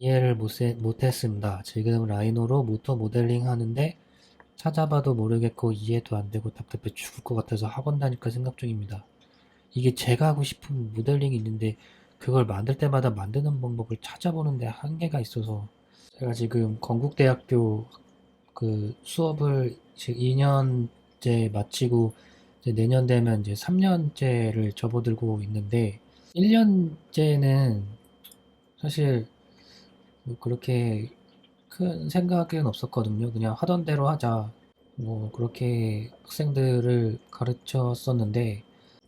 이해를 못했습니다. 지금 라이노로 모터 모델링 하는데 찾아봐도 모르겠고 이해도 안 되고 답답해 죽을 것 같아서 학원 다닐까 생각 중입니다. 이게 제가 하고 싶은 모델링이 있는데 그걸 만들 때마다 만드는 방법을 찾아보는데 한계가 있어서 제가 지금 건국대학교 그 수업을 지금 2년째 마치고 내년 되면 이제 3년째를 접어들고 있는데 1년째는 사실 뭐 그렇게 큰 생각은 없었거든요. 그냥 하던 대로 하자. 뭐 그렇게 학생들을 가르쳤었는데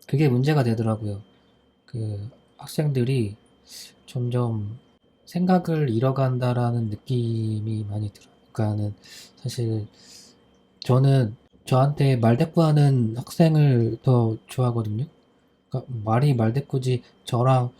그게 문제가 되더라고요. 그 학생들이 점점 생각을 잃어간다라는 느낌이 많이 들어요. 그러니까는 사실 저는 저한테 말대꾸하는 학생을 더 좋아하거든요. 그러니까 말이 말대꾸지 저랑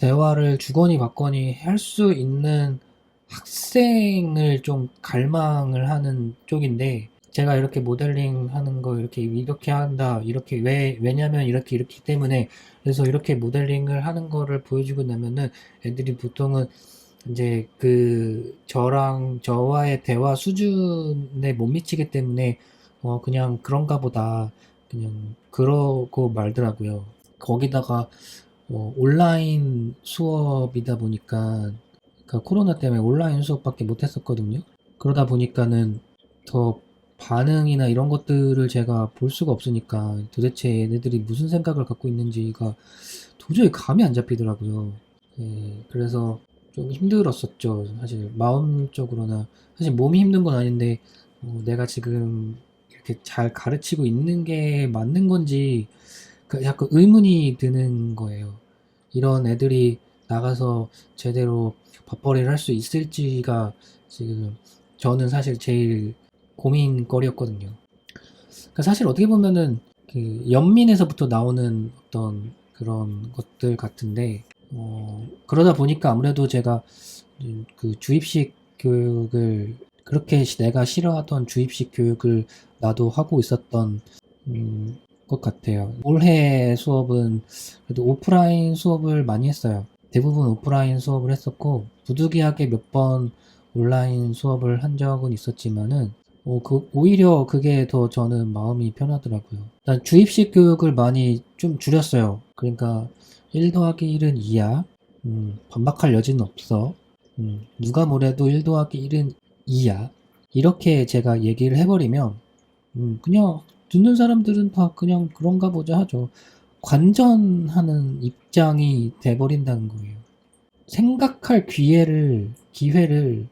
대화를 주거니 받거니 할 수 있는 학생을 좀 갈망을 하는 쪽인데 제가 이렇게 모델링 하는 거 이렇게 이렇게 한다 이렇게 왜 왜냐면 이렇게 이렇기 때문에 그래서 이렇게 모델링을 하는 거를 보여주고 나면은 애들이 보통은 이제 그 저랑 저와의 대화 수준에 못 미치기 때문에 어 그냥 그런가 보다 그냥 그러고 말더라고요. 거기다가 어 온라인 수업이다 보니까 그러니까 코로나 때문에 온라인 수업밖에 못 했었거든요. 그러다 보니까는 더 반응이나 이런 것들을 제가 볼 수가 없으니까 도대체 얘네들이 무슨 생각을 갖고 있는지가 도저히 감이 안 잡히더라고요. 예, 그래서 좀 힘들었었죠. 사실 마음적으로나 사실 몸이 힘든 건 아닌데 어, 내가 지금 이렇게 잘 가르치고 있는 게 맞는 건지 그 약간 의문이 드는 거예요. 이런 애들이 나가서 제대로 밥벌이를 할 수 있을지가 지금 저는 사실 제일 고민거리였거든요. 그러니까 사실 어떻게 보면은 그 연민에서부터 나오는 어떤 그런 것들 같은데 어, 그러다 보니까 아무래도 제가 그 주입식 교육을 그렇게 시- 내가 싫어하던 주입식 교육을 나도 하고 있었던 음, 것 같아요. 올해 수업은 그래도 오프라인 수업을 많이 했어요. 대부분 오프라인 수업을 했었고 부득이하게 몇 번 온라인 수업을 한 적은 있었지만은 어, 그, 오히려 그게 더 저는 마음이 편하더라고요. 일단 주입식 교육을 많이 좀 줄였어요. 그러니까 1 더하기 1은 2야. 음, 반박할 여지는 없어. 음, 누가 뭐래도 1 더하기 1은 2야. 이렇게 제가 얘기를 해버리면 음, 그냥 듣는 사람들은 다 그냥 그런가 보자 하죠. 관전하는 입장이 돼버린다는 거예요. 생각할 기회를, 기회를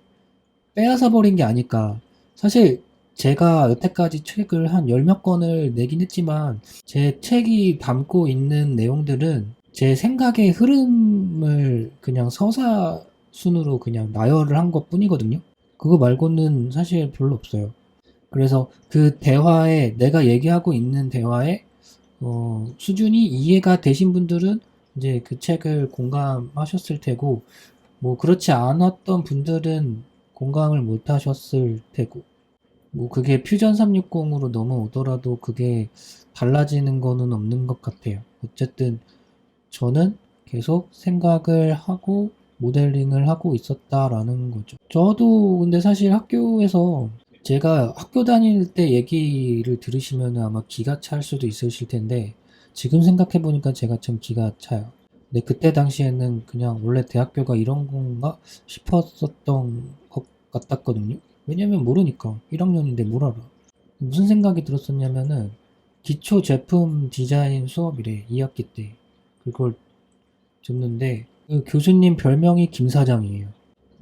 빼앗아 버린 게 아닐까. 사실 제가 여태까지 책을 한 열 몇 권을 내긴 했지만 제 책이 담고 있는 내용들은 제 생각의 흐름을 그냥 서사순으로 그냥 나열을 한 것 뿐이거든요. 그거 말고는 사실 별로 없어요. 그래서 그 대화에 내가 얘기하고 있는 대화에 어, 수준이 이해가 되신 분들은 이제 그 책을 공감하셨을 테고 뭐 그렇지 않았던 분들은 공감을 못 하셨을 테고 뭐 그게 퓨전 360으로 넘어오더라도 그게 달라지는 거는 없는 것 같아요. 어쨌든 저는 계속 생각을 하고 모델링을 하고 있었다라는 거죠. 저도 근데 사실 학교에서 제가 학교 다닐 때 얘기를 들으시면 아마 기가 찰 수도 있으실 텐데 지금 생각해 보니까 제가 참 기가 차요. 근데 그때 당시에는 그냥 원래 대학교가 이런 건가 싶었었던 것 같았거든요. 왜냐면 모르니까 1학년인데 뭘 알아. 무슨 생각이 들었었냐면은 기초 제품 디자인 수업이래 2학기 때 그걸 듣는데 그 교수님 별명이 김 사장이에요.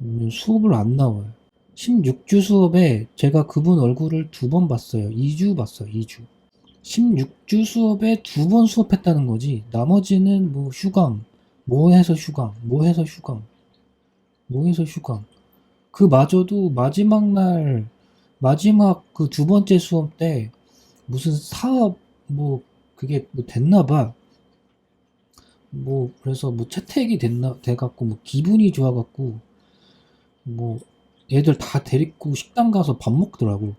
음, 수업을 안 나와요. 16주 수업에 제가 그분 얼굴을 두 번 봤어요. 2주 봤어요. 2주. 16주 수업에 두 번 수업했다는 거지. 나머지는 뭐 휴강, 뭐 해서 휴강, 뭐 해서 휴강, 뭐 해서 휴강. 그 마저도 마지막 날, 마지막 그 두 번째 수업 때 무슨 사업 뭐 그게 뭐 됐나 봐. 뭐 그래서 뭐 채택이 됐나 돼갖고 뭐 기분이 좋아갖고 뭐 애들 다 데리고 식당 가서 밥 먹더라고.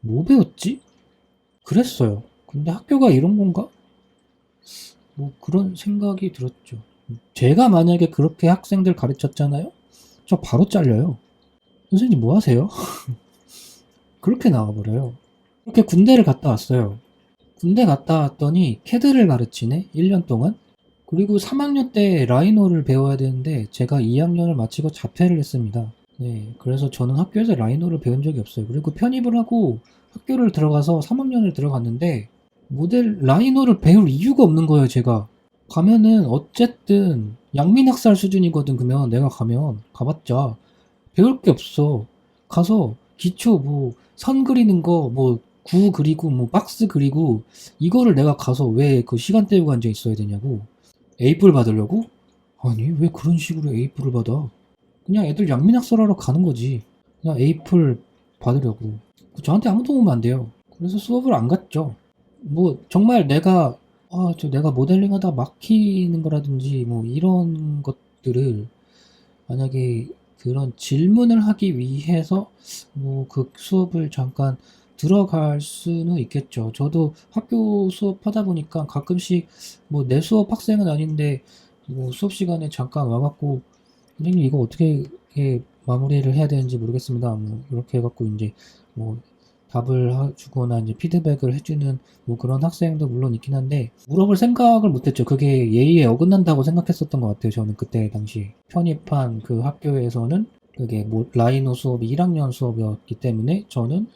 뭐 배웠지? 그랬어요. 근데 학교가 이런 건가? 뭐 그런 생각이 들었죠. 제가 만약에 그렇게 학생들 가르쳤잖아요? 저 바로 잘려요. 선생님 뭐 하세요? 그렇게 나와버려요. 그렇게 군대를 갔다 왔어요. 군대 갔다 왔더니 캐드를 가르치네? 1년 동안? 그리고 3학년 때 라이노를 배워야 되는데 제가 2학년을 마치고 자퇴를 했습니다. 네, 그래서 저는 학교에서 라이노를 배운 적이 없어요. 그리고 편입을 하고 학교를 들어가서 3학년을 들어갔는데 모델 라이노를 배울 이유가 없는 거예요, 제가. 가면은 어쨌든 양민학살 수준이거든, 그러면 내가 가면 가봤자 배울 게 없어. 가서 기초 뭐 선 그리는 거 뭐 구 그리고 뭐 박스 그리고 이거를 내가 가서 왜 그 시간 때우고 앉아 있어야 되냐고. 에이플 받으려고? 아니 왜 그런 식으로 에이플을 받아? 그냥 애들 양민학설하러 가는 거지. 그냥 에이플 받으려고. 저한테 아무도 오면 안 돼요. 그래서 수업을 안 갔죠. 뭐 정말 내가 아 저 내가 모델링하다 막히는 거라든지 뭐 이런 것들을 만약에 그런 질문을 하기 위해서 뭐 그 수업을 잠깐 들어갈 수는 있겠죠. 저도 학교 수업하다 보니까 가끔씩 뭐 내 수업 학생은 아닌데 뭐 수업 시간에 잠깐 와갖고 선생님 이거 어떻게 해 마무리를 해야 되는지 모르겠습니다. 뭐 이렇게 해갖고 이제 뭐 답을 하- 주거나 이제 피드백을 해주는 뭐 그런 학생도 물론 있긴 한데 물어볼 생각을 못했죠. 그게 예의에 어긋난다고 생각했었던 것 같아요. 저는 그때 당시 편입한 그 학교에서는 그게 뭐 라이노 수업이 1학년 수업이었기 때문에 저는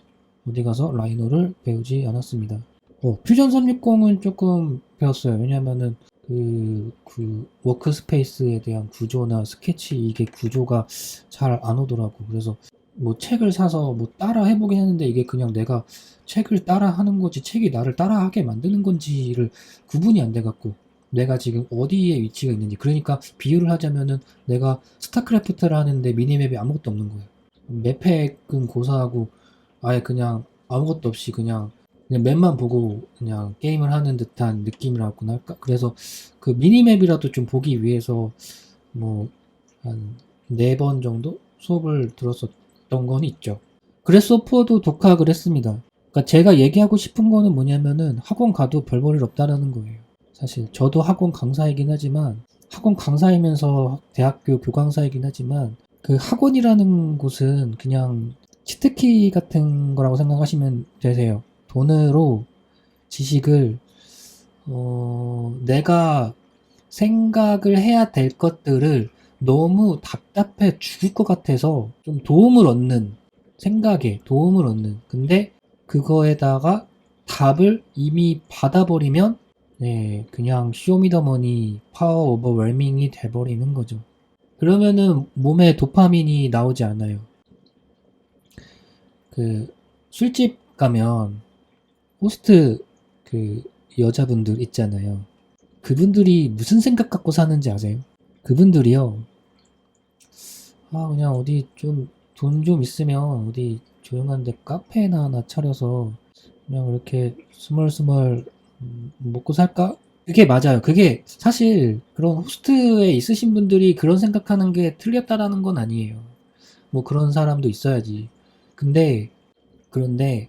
어디 가서 라이노를 배우지 않았습니다. 어, 퓨전 360은 조금 배웠어요. 왜냐면은 그, 그 워크스페이스에 대한 구조나 스케치 이게 구조가 잘 안 오더라고. 그래서 뭐 책을 사서 뭐 따라 해보긴 했는데 이게 그냥 내가 책을 따라 하는 거지 책이 나를 따라 하게 만드는 건지를 구분이 안 돼갖고 내가 지금 어디에 위치가 있는지 그러니까 비유를 하자면은 내가 스타크래프트를 하는데 미니맵이 아무것도 없는 거예요. 맵팩은 고사하고 아예 그냥 아무것도 없이 그냥 그냥 맵만 보고 그냥 게임을 하는 듯한 느낌이라고나 할까? 그래서 그 미니맵이라도 좀 보기 위해서 뭐 한 네 번 정도 수업을 들었었던 건 있죠. 그래소포도 독학을 했습니다. 그러니까 제가 얘기하고 싶은 거는 뭐냐면은 학원 가도 별볼일 없다라는 거예요. 사실 저도 학원 강사이긴 하지만 학원 강사이면서 대학교 교강사이긴 하지만 그 학원이라는 곳은 그냥 치트키 같은 거라고 생각하시면 되세요. 돈으로 지식을 어, 내가 생각을 해야 될 것들을 너무 답답해 죽을 것 같아서 좀 도움을 얻는 생각에 도움을 얻는 근데 그거에다가 답을 이미 받아버리면 네, 그냥 쇼미더머니 파워 오버웰밍이 돼버리는 거죠. 그러면은 몸에 도파민이 나오지 않아요. 그 술집 가면 호스트 그 여자분들 있잖아요. 그분들이 무슨 생각 갖고 사는지 아세요? 그분들이요. 아, 그냥 어디 좀 돈좀 있으면 어디 조용한 데 카페나 하나 차려서 그냥 이렇게 스멀스멀 음, 먹고 살까? 그게 맞아요. 그게 사실 그런 호스트에 있으신 분들이 그런 생각하는 게 틀렸다라는 건 아니에요. 뭐 그런 사람도 있어야지. 근데 그런데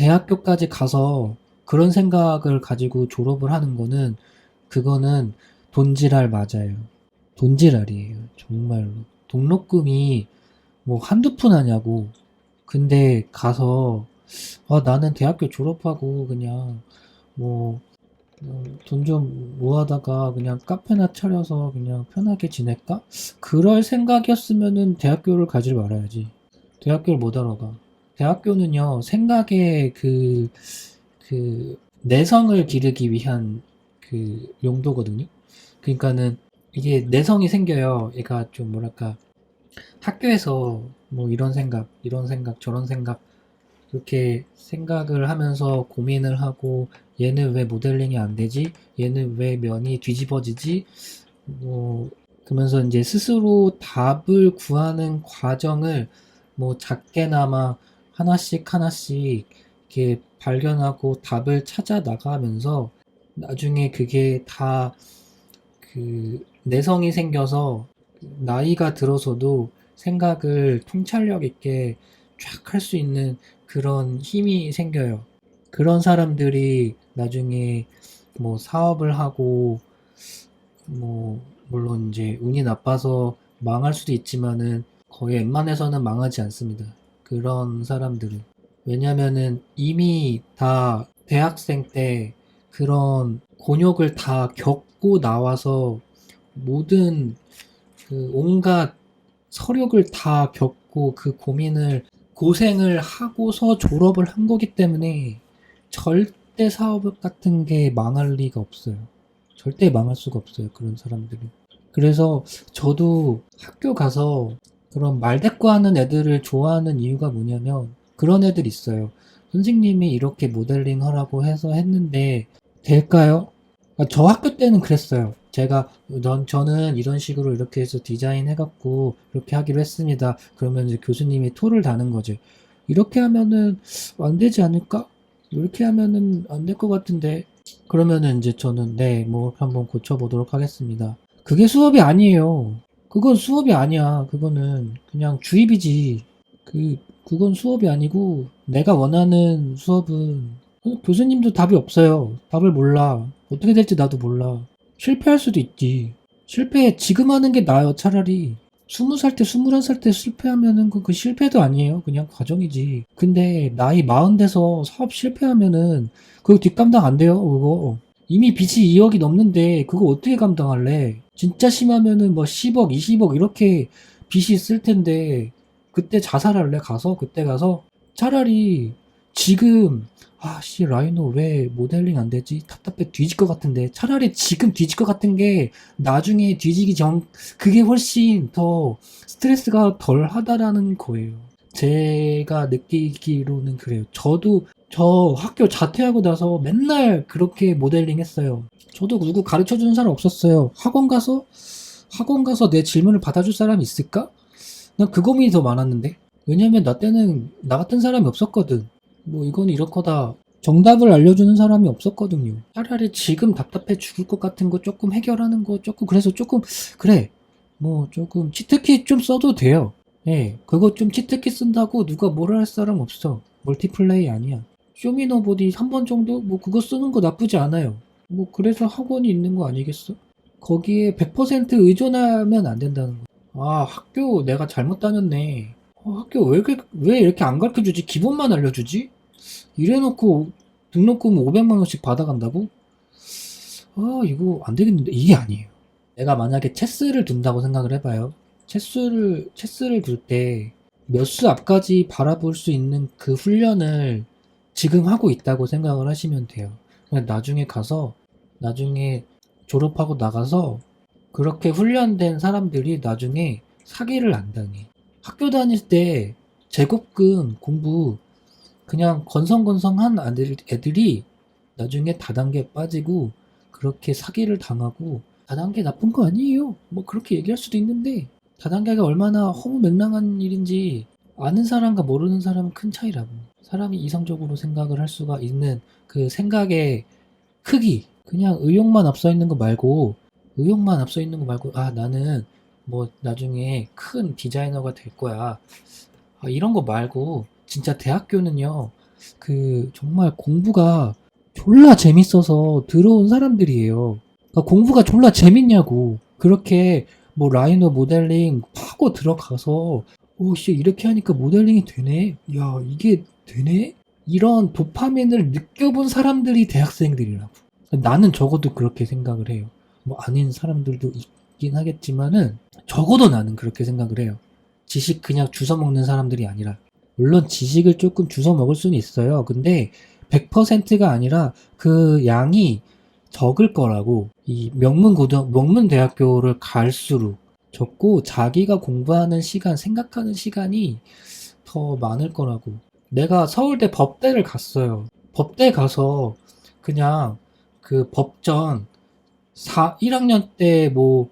대학교까지 가서 그런 생각을 가지고 졸업을 하는 거는 그거는 돈지랄 맞아요. 돈지랄이에요. 정말로. 등록금이 뭐 한두 푼 하냐고. 근데 가서 아, 나는 대학교 졸업하고 그냥 뭐 돈 좀 모아다가 그냥 카페나 차려서 그냥 편하게 지낼까? 그럴 생각이었으면은 대학교를 가지 말아야지. 대학교를 못 하러 가. 대학교는요, 생각의 그, 그, 내성을 기르기 위한 그 용도거든요. 그러니까는 이게 내성이 생겨요. 얘가 좀 뭐랄까, 학교에서 뭐 이런 생각, 이런 생각, 저런 생각, 이렇게 생각을 하면서 고민을 하고, 얘는 왜 모델링이 안 되지? 얘는 왜 면이 뒤집어지지? 뭐, 그러면서 이제 스스로 답을 구하는 과정을 뭐 작게나마 하나씩 하나씩 이렇게 발견하고 답을 찾아 나가면서 나중에 그게 다 그 내성이 생겨서 나이가 들어서도 생각을 통찰력 있게 쫙 할 수 있는 그런 힘이 생겨요. 그런 사람들이 나중에 뭐 사업을 하고 뭐 물론 이제 운이 나빠서 망할 수도 있지만은 거의 웬만해서는 망하지 않습니다. 그런 사람들은. 왜냐면은 이미 다 대학생 때 그런 곤욕을 다 겪고 나와서 모든 그 온갖 서력을 다 겪고 그 고민을 고생을 하고서 졸업을 한 거기 때문에 절대 사업 같은 게 망할 리가 없어요. 절대 망할 수가 없어요. 그런 사람들은. 그래서 저도 학교 가서 그런 말대꾸하는 애들을 좋아하는 이유가 뭐냐면 그런 애들 있어요. 선생님이 이렇게 모델링 하라고 해서 했는데 될까요? 아, 저 학교 때는 그랬어요. 제가 전, 저는 이런 식으로 이렇게 해서 디자인 해갖고 이렇게 하기로 했습니다. 그러면 이제 교수님이 토를 다는 거지. 이렇게 하면은 안 되지 않을까? 이렇게 하면은 안 될 것 같은데. 그러면은 이제 저는 네, 뭐 한번 고쳐보도록 하겠습니다. 그게 수업이 아니에요. 그건 수업이 아니야. 그거는 그냥 주입이지. 그, 그건 수업이 아니고 내가 원하는 수업은 어, 교수님도 답이 없어요. 답을 몰라. 어떻게 될지 나도 몰라. 실패할 수도 있지. 실패 지금 하는 게 나아요, 차라리. 스무 살 때, 스물한 살때 실패하면은 그, 그 실패도 아니에요. 그냥 과정이지. 근데 나이 마흔 돼서 사업 실패하면은 그거 뒷감당 안 돼요, 그거. 이미 빚이 2억이 넘는데 그거 어떻게 감당할래? 진짜 심하면은 뭐 10억, 20억 이렇게 빚이 있을 텐데 그때 자살할래? 가서? 그때 가서? 차라리 지금 아씨 라이노 왜 모델링 안 되지? 답답해 뒤질 것 같은데 차라리 지금 뒤질 것 같은 게 나중에 뒤지기 전 그게 훨씬 더 스트레스가 덜 하다라는 거예요. 제가 느끼기로는 그래요. 저도 저 학교 자퇴하고 나서 맨날 그렇게 모델링 했어요. 저도 누구 가르쳐 주는 사람 없었어요. 학원 가서 학원 가서 내 질문을 받아줄 사람이 있을까? 난 그 고민이 더 많았는데. 왜냐면 나 때는 나 같은 사람이 없었거든. 뭐 이건 이렇거다. 정답을 알려주는 사람이 없었거든요. 차라리 지금 답답해 죽을 것 같은 거 조금 해결하는 거 조금 그래서 조금 그래 뭐 조금 치트키 좀 써도 돼요. 예, 그거 좀 치트키 쓴다고 누가 뭐라 할 사람 없어. 멀티플레이 아니야. 쇼미더보디 한 번 정도 뭐 그거 쓰는 거 나쁘지 않아요. 뭐 그래서 학원이 있는 거 아니겠어? 거기에 100% 의존하면 안 된다는 거. 아 학교 내가 잘못 다녔네. 어, 학교 왜, 이렇게- 왜 이렇게 안 가르쳐 주지? 기본만 알려주지? 이래놓고 등록금 500만 원씩 받아간다고? 아 이거 안 되겠는데 이게 아니에요. 내가 만약에 체스를 둔다고 생각을 해봐요. 체스를 체스를 둘 때 몇 수 앞까지 바라볼 수 있는 그 훈련을 지금 하고 있다고 생각을 하시면 돼요. 나중에 가서 나중에 졸업하고 나가서 그렇게 훈련된 사람들이 나중에 사기를 안 당해. 학교 다닐 때 제곱근 공부 그냥 건성건성한 애들이 나중에 다단계 빠지고 그렇게 사기를 당하고 다단계 나쁜 거 아니에요. 뭐 그렇게 얘기할 수도 있는데 다단계가 얼마나 허무맹랑한 일인지 아는 사람과 모르는 사람은 큰 차이라고. 사람이 이성적으로 생각을 할 수가 있는 그 생각의 크기. 그냥 의욕만 앞서 있는 거 말고 의욕만 앞서 있는 거 말고 아 나는 뭐 나중에 큰 디자이너가 될 거야. 아, 이런 거 말고 진짜 대학교는요. 그 정말 공부가 졸라 재밌어서 들어온 사람들이에요. 그러니까 공부가 졸라 재밌냐고. 그렇게 뭐 라이너 모델링 파고 들어가서 오씨 이렇게 하니까 모델링이 되네. 야 이게 되네. 이런 도파민을 느껴본 사람들이 대학생들이라고. 나는 적어도 그렇게 생각을 해요. 뭐 아닌 사람들도 있긴 하겠지만은 적어도 나는 그렇게 생각을 해요. 지식 그냥 주워 먹는 사람들이 아니라. 물론 지식을 조금 주워 먹을 수는 있어요. 근데 100%가 아니라 그 양이 적을 거라고. 이 명문 고등, 명문 대학교를 갈수록 적고 자기가 공부하는 시간, 생각하는 시간이 더 많을 거라고. 내가 서울대 법대를 갔어요. 법대 가서 그냥 그 법전 4, 1학년 때 뭐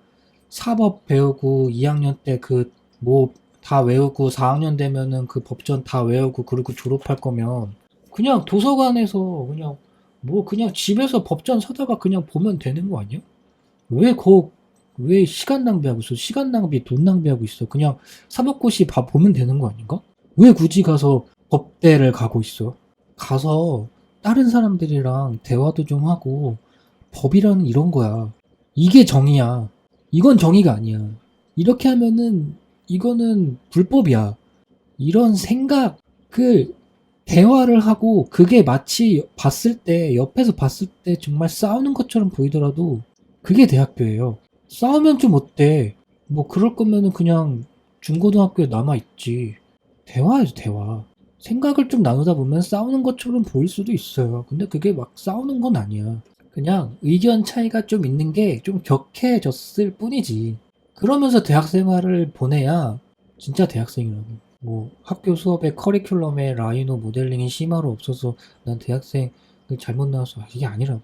사법 배우고 2학년 때 그 뭐 다 외우고 4학년 되면은 그 법전 다 외우고 그리고 졸업할 거면 그냥 도서관에서 그냥 뭐 그냥 집에서 법전 사다가 그냥 보면 되는 거 아니야? 왜 거, 왜 시간 낭비하고 있어? 시간 낭비, 돈 낭비하고 있어. 그냥 사법고시 봐 보면 되는 거 아닌가? 왜 굳이 가서 법대를 가고 있어? 가서 다른 사람들이랑 대화도 좀 하고 법이라는 이런 거야. 이게 정의야. 이건 정의가 아니야. 이렇게 하면은 이거는 불법이야. 이런 생각을 대화를 하고 그게 마치 봤을 때 옆에서 봤을 때 정말 싸우는 것처럼 보이더라도 그게 대학교예요. 싸우면 좀 어때? 뭐 그럴 거면은 그냥 중고등학교에 남아 있지. 대화야죠 대화. 생각을 좀 나누다 보면 싸우는 것처럼 보일 수도 있어요. 근데 그게 막 싸우는 건 아니야. 그냥 의견 차이가 좀 있는 게 좀 격해졌을 뿐이지. 그러면서 대학 생활을 보내야 진짜 대학생이라고. 뭐 학교 수업에 커리큘럼에 라이노 모델링이 심화로 없어서 난 대학생 잘못 나와서 이게 아니라고.